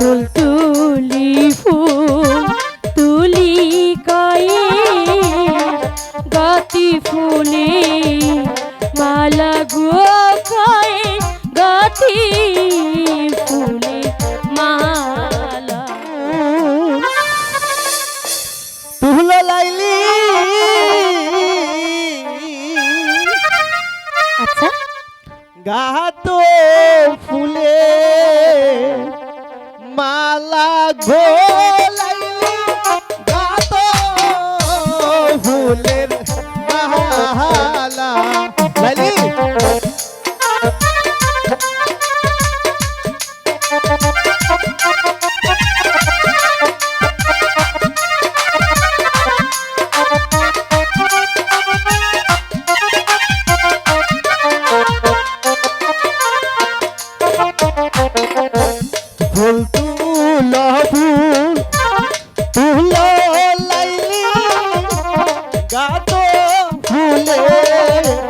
ফুল তুলি ফুল তুলি কয়ে গতি ফুলে মালা গো কয়ে গতি ফুলে মালা। তুহলো লাইলি। আচ্ছা। গাতো ফুলে। মালা গো লাইলি গাতো ফুলের মালা। গাতো ফুলে।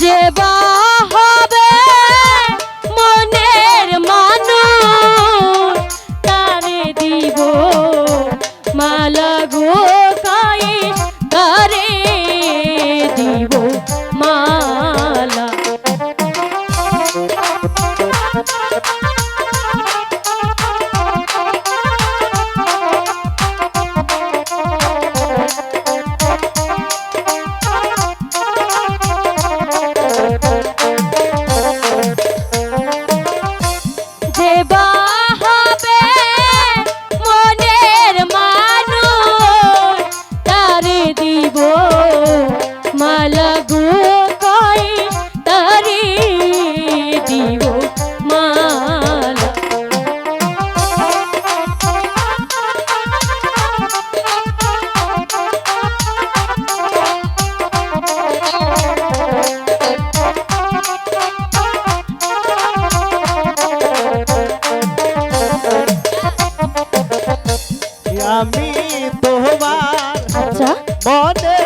যে আমি তোমার আচ্ছা। মনে